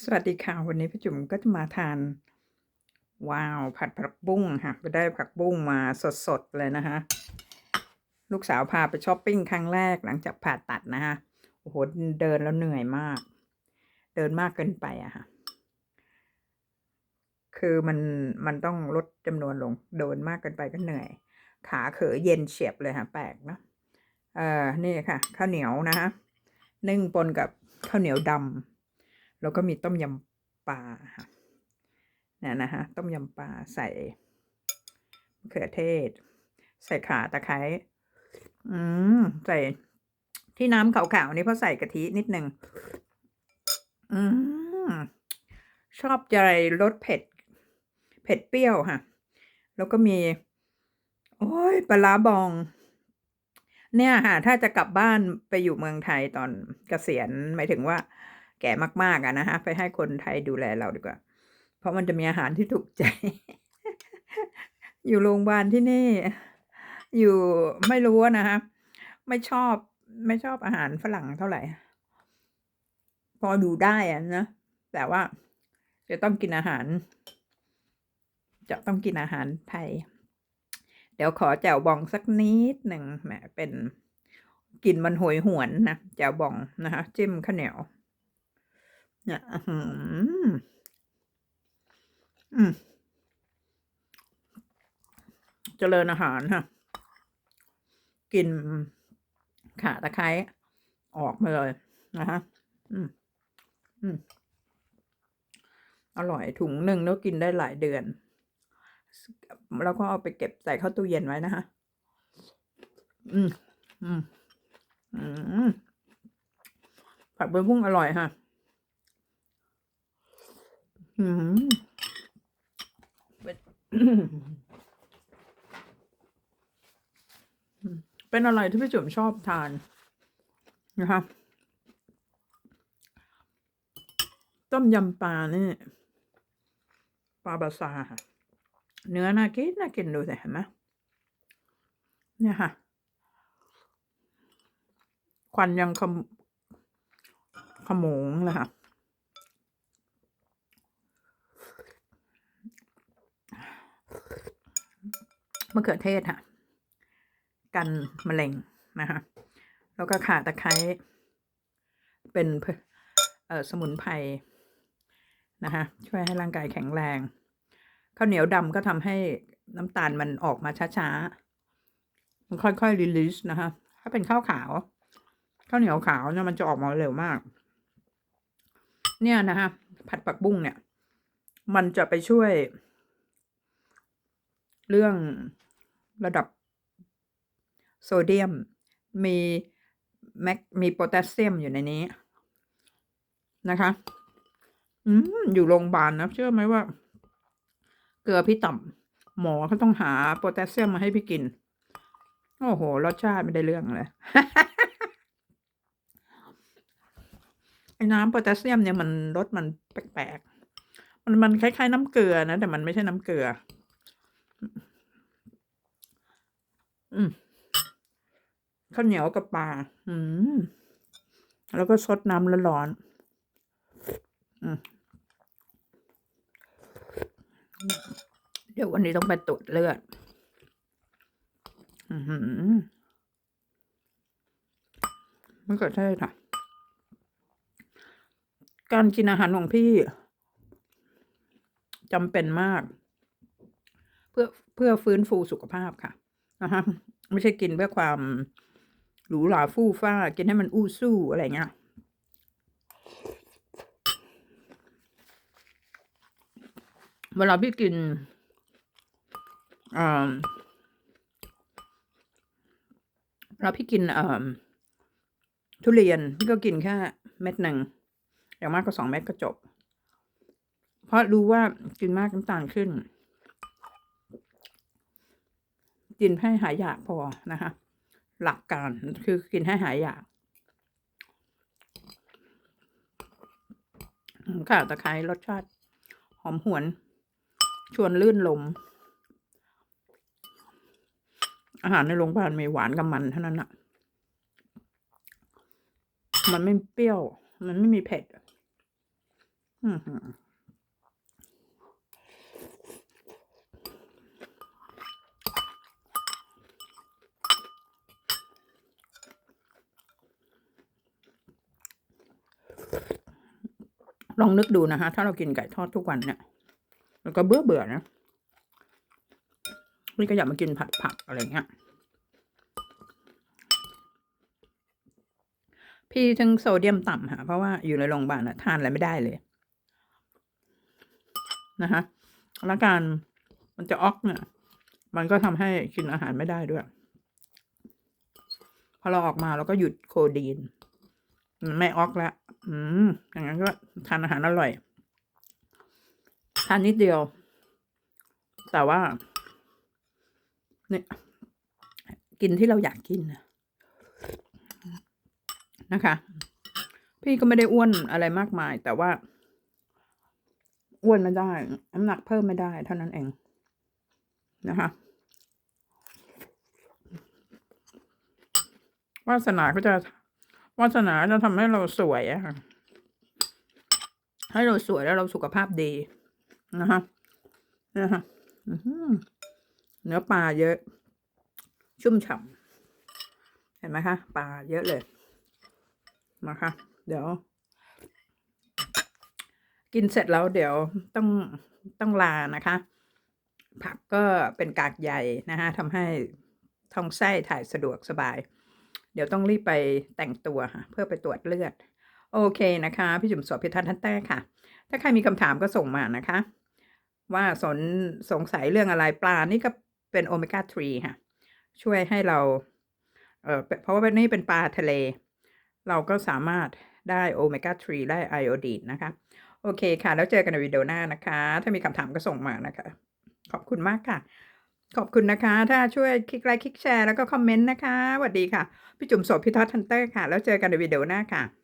สวัสดีค่ะ วันนี้พี่จุ๋มก็จะมาทาน ว้าว ผัดผักบุ้งค่ะไปได้ผักบุ้งมาสดๆเลยนะคะลูกสาวพาไปช้อปปิ้งครั้งแรกหลังจากผ่าตัดนะคะโอ้โหเดินแล้วเหนื่อยมาก เดินมากเกินไปอะค่ะคือมันมันต้องลดจำนวนลง เดินมากเกินไปก็เหนื่อย ขาเขอเย็นเฉียบเลยค่ะแปลกเนอะเออนี่ค่ะ ข้าวเหนียวนะคะนึ่งปนกับข้าวเหนียวดำ แล้วก็มีต้มยำปลาค่ะเนี่ยนะคะต้มยำปลาใส่มะเขือเทศ ใส่ข่าตะไคร้อืมใส่ที่น้ำขาวๆนี่เพราะใส่กะทินิดนึงอืมชอบใจรสเผ็ด เผ็ดเปรี้ยวค่ะ แล้วก็มี โอ้ยปลาบอง เนี่ยค่ะ ถ้าจะกลับบ้านไปอยู่เมืองไทยตอนเกษียณหมายถึงว่า แก่มากๆอะนะคะไปให้คนไทยดูแลเราดีกว่า เพราะมันจะมีอาหารที่ถูกใจ อยู่โรงพยาบาลที่นี่ อยู่ไม่รู้นะคะไม่ชอบไม่ชอบอาหารฝรั่งเท่าไหร่ พอดูได้อะนะแต่ว่าจะต้องกินอาหาร จะต้องกินอาหารไทย เดี๋ยวขอแจ่วบองสักนิดหนึ่งแหมเป็นกลิ่นมันโหยหวนนะแจ่วบองนะคะจิ้มข้าวเหนียว เนี่ยอื้อหืออืมเจริญอาหารค่ะกินข่าตะไคร้ออกมาเลยนะคะอืมอืมอร่อยถุงหนึ่งแล้วกินได้หลายเดือน แล้วก็เอาไปเก็บใส่เข้าตู้เย็นไว้นะคะอืม อืม อืมผัดเบอร์พุ่งอร่อยค่ะ เป็นเป็นอะไรที่พี่จุ๋มชอบทานนะคะต้มยำปลานี่ปลาบาซาค่ะเนื้อน่ากินน่ากินดูสิเห็นไหมเนี่ยค่ะ ควันยังขมขมงเลยค่ะ มะเขือเทศค่ะ กันมะเร็งนะคะ แล้วก็ข่าตะไคร้เป็นเอ่อสมุนไพรนะคะช่วยให้ร่างกายแข็งแรงข้าวเหนียวดำก็ทำให้น้ำตาลมันออกมาช้าๆ มันค่อยๆรีลิสนะคะถ้าเป็นข้าวขาวข้าวเหนียวขาวเนี่ยมันจะออกมาเร็วมาก เนี่ยนะคะผัดผักบุ้งเนี่ย มันจะไปช่วย เรื่อง ระดับโซเดียม มีแมกมีโพแทสเซียมอยู่ในนี้นะคะ อืมอยู่โรงพยาบาลนะ เชื่อไหมว่า เกลือพี่ต่ำหมอเขาต้องหาโพแทสเซียมมาให้พี่กิน โอ้โห รสชาติไม่ได้เรื่องเลยไอ้น้ำโพแทสเซียมเนี่ยมันรสมันแปลกๆ มันมันคล้ายๆน้ำเกลือนะ แต่มันไม่ใช่น้ำเกลือ อืมข้าวเหนียวกับปลาอืมแล้วก็ซดน้ำร้อนอืมเดี๋ยววันนี้ต้องไปตรวจเลือด อือหือมันก็ใช่ค่ะ การกินอาหารของพี่จำเป็นมาก เพื่อเพื่อฟื้นฟูสุขภาพค่ะ นะคะไม่ใช่กินเพื่อความหรูหราฟู่ฟ้า กินให้มันอู้สู้อะไรเงี้ยเวลาพี่กินอ่าเวลาพี่กินอ่าทุเรียนพี่ก็กินแค่เม็ดหนึ่งอย่างมากก็สองเม็ดก็จบ เพราะรู้ว่ากินมากน้ำตาลขึ้น กินให้หายอยากพอนะคะ หลักการคือกินให้หายอยากค่ะตะไคร้รสชาติ หอมหวน ชวนลื่นลม อาหารในโรงพยาบาลมีหวานกับมันเท่านั้นอะมันไม่เปรี้ยว มันไม่มีเผ็ด อือ ลองนึกดูนะคะถ้าเรากินไก่ทอดทุกวันเนี่ยแล้วก็เบื่อเบื่อนะนี่ก็อยากมากินผัดผักอะไรเงี้ย พี่ถึงโซเดียมต่ำค่ะเพราะว่าอยู่ในโรงพยาบาลอะทานอะไรไม่ได้เลย นะคะแล้วการมันจะออกเนี่ย มันก็ทำให้กินอาหารไม่ได้ด้วย พอเราออกมาเราก็หยุดโคดีน ไม่ออกแล้วอืมอย่างนั้นก็ทานอาหารอร่อย ทานนิดเดียว แต่ว่า เนี่ย กินที่เราอยากกินนะนะคะ พี่ก็ไม่ได้อ้วนอะไรมากมาย แต่ว่า อ้วนไม่ได้น้ำหนักเพิ่มไม่ได้ เท่านั้นเอง นะคะวาสนาก็จะ วาสนาจะทำให้เราสวยอะค่ะให้เราสวยแล้วเราสุขภาพดีนะคะนะคะเนื้อปลาเยอะ ชุ่มฉ่ำเห็นไหมคะปลาเยอะเลยนะคะเดี๋ยว กินเสร็จแล้วเดี๋ยวต้องต้องลานะคะ ผักก็เป็นกากใยนะคะทำให้ท้องไส้ถ่ายสะดวกสบาย เดี๋ยวต้องรีบไปแต่งตัวค่ะเพื่อไปตรวจเลือด โอเคนะคะ พี่จุ๋มสอบพิทัศน์ทันแต้ค่ะ ถ้าใครมีคำถามก็ส่งมานะคะ ว่าสนสงสัยเรื่องอะไรปลานี่ก็เป็นโอเมก้า 3 ค่ะ ช่วยให้เราเอ่อเพราะว่านี่เป็นปลาทะเล เราก็สามารถได้โอเมก้า 3 ได้ไอโอดีนนะคะ โอเคค่ะ แล้วเจอกันในวิดีโอหน้านะคะ ถ้ามีคำถามก็ส่งมานะคะ ขอบคุณมากค่ะ ขอบคุณนะคะ ถ้าช่วยคลิกไลค์คลิกแชร์แล้วก็คอมเมนต์นะคะสวัสดีค่ะ พี่จุ๋มโสพิทัศน์ทันเตอร์ค่ะ แล้วเจอกันในวิดีโอหน้าค่ะ